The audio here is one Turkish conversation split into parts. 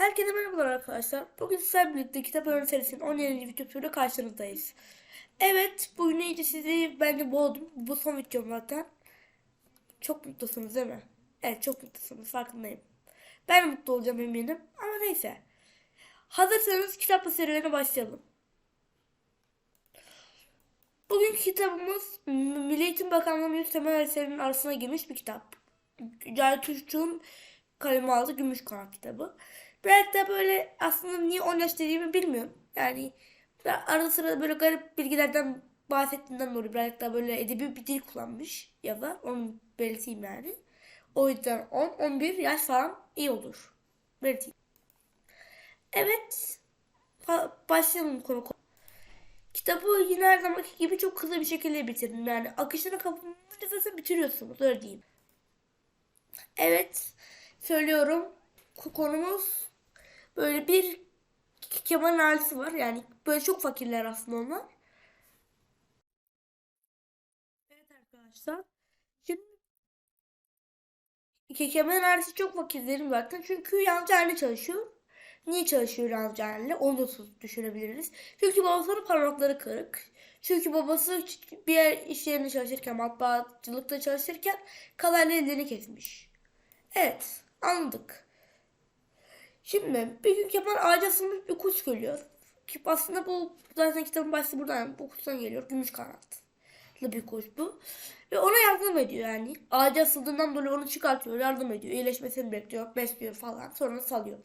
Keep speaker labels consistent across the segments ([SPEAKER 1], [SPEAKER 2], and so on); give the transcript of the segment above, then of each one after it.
[SPEAKER 1] Herkese merhabalar arkadaşlar. Bugün sizlerle birlikte kitap öğren serisinin 17. videosuyla karşınızdayız. Evet, bugün iyice sizi bence boğdum. Bu son videom zaten. Çok mutlusunuz değil mi? Evet, çok mutlusunuz. Farkındayım. Ben mutlu olacağım eminim. Ama neyse. Hazırsanız kitapla serilerine başlayalım. Bugünkü kitabımız Milli Eğitim Bakanlığı'nın yüz temel eserinin arasına girmiş bir kitap. Cahit Tuşçu'nun kaleme aldığı Gümüş Kanat kitabı. Biraz da böyle aslında niye 10 yaş dediğimi bilmiyorum. Yani arada sırada böyle garip bilgilerden bahsettiğinden dolayı biraz daha böyle edebi bir dil kullanmış yazar. Onu belirteyim yani. O yüzden 10-11 yaş falan iyi olur. Belirteyim. Evet. Başlayalım konu. Kitabı yine her zamanki gibi çok hızlı bir şekilde bitirdim. Yani akışını nefese bitiriyorsunuz öyle diyeyim. Evet söylüyorum. Konumuz böyle bir Kemal ailesi var. Yani böyle çok fakirler aslında onlar. Evet arkadaşlar. Şimdi Ke- Kemal ailesi çok fakir derim zaten. Çünkü yalnız çalışıyor. Niye çalışıyor yalnız Onu da düşünebiliriz. Çünkü babasının parmakları kırık. Çünkü babası bir yer iş yerinde çalışırken, matbaacılıkta çalışırken kalayla ellerini kesmiş. Evet, anladık. Şimdi bir gün Kemal ağaca asılmış bir kuş görüyor. Aslında bu zaten kitabın başlığı buradan, bu kuştan geliyor. Gümüş kanatlı bir kuş bu. Ve ona yardım ediyor yani. Ağaca asıldığından dolayı onu çıkartıyor, yardım ediyor. İyileşmesini bekliyor, besliyor falan. Sonra salıyor.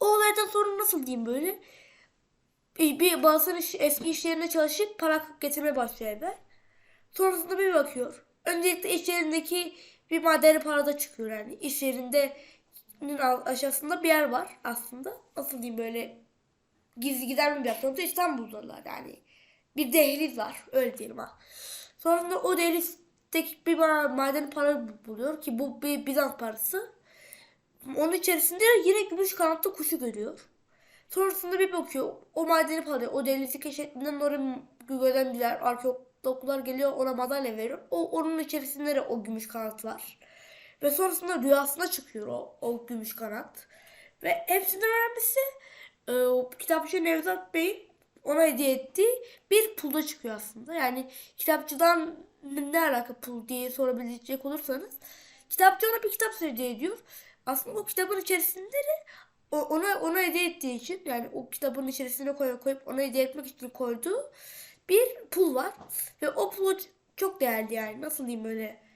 [SPEAKER 1] O olaydan sonra nasıl diyeyim böyle? Bir, bir bazıları iş- eski iş yerinde çalışıp para getirmeye başlıyor eve. Sonrasında bir bakıyor. Öncelikle iş yerindeki bir madeni parada çıkıyor yani. İş yerindeki aşağısında bir yer var aslında. Nasıl diyeyim böyle gizli giden bir yer. Sonuçta İstanbul'dalar yani. Bir dehliz var öyle diyelim ha. Sonrasında o dehlizdeki bir ma- madeni para buluyor ki bu bir Bizans parası. Onun içerisinde yine gümüş kanatlı kuşu görüyor. Sonrasında bir bakıyor o madeni parayı o denizi keşfettiğinden oraya gözlemciler, arkeologlar geliyor ona madalya veriyor. O onun içerisinde de o gümüş kanat var. Ve sonrasında rüyasına çıkıyor o, o gümüş kanat. Ve hepsinden önemlisi e, o kitapçı Nevzat Bey'in ona hediye ettiği bir pulda çıkıyor aslında. Yani kitapçıdan ne alaka pul diye sorabilecek olursanız kitapçı ona bir kitap hediye ediyor. Aslında o kitabın içerisinde de ona ona hediye ettiği için yani o kitabın içerisine koy, koyup ona hediye etmek için koyduğu bir pul var. Ve o pul çok değerli yani. Nasıl diyeyim böyle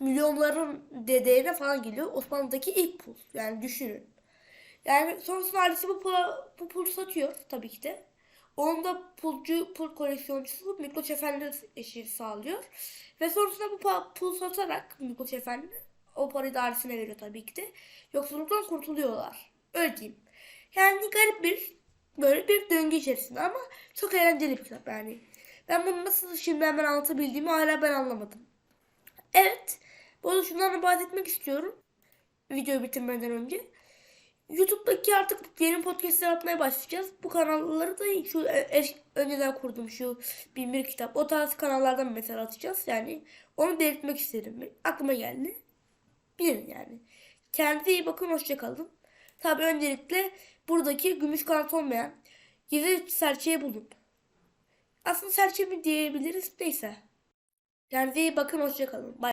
[SPEAKER 1] milyonların de- değerine falan geliyor. Osmanlı'daki ilk pul. Yani düşünün. Yani sonrasında ailesi bu pula, bu pulu satıyor tabii ki de. Onun da pulcu, pul koleksiyoncusu Mikloş Efendi eşi sağlıyor. Ve sonrasında bu pul satarak Mikloş Efendi o parayı da ailesine veriyor tabii ki de. Yoksulluktan kurtuluyorlar. Öyle diyeyim. Yani garip bir böyle bir döngü içerisinde ama çok eğlenceli bir kitap yani. Ben bunu nasıl şimdi hemen anlatabildiğimi hala ben anlamadım. Evet. Bu arada şundan da bahsetmek istiyorum. Videoyu bitirmeden önce. YouTube'daki artık yeni podcastler atmaya başlayacağız. Bu kanalları da şu eş- önceden kurdum şu bin kitap. O tarz kanallardan mesela atacağız. Yani onu belirtmek istedim. Aklıma geldi. Bilin yani. Kendinize iyi bakın. Hoşçakalın. Tabii öncelikle buradaki gümüş kanat olmayan gizli serçeyi bulun. Aslında serçe mi diyebiliriz. Neyse. Kendinize iyi bakın. Hoşçakalın. Bye.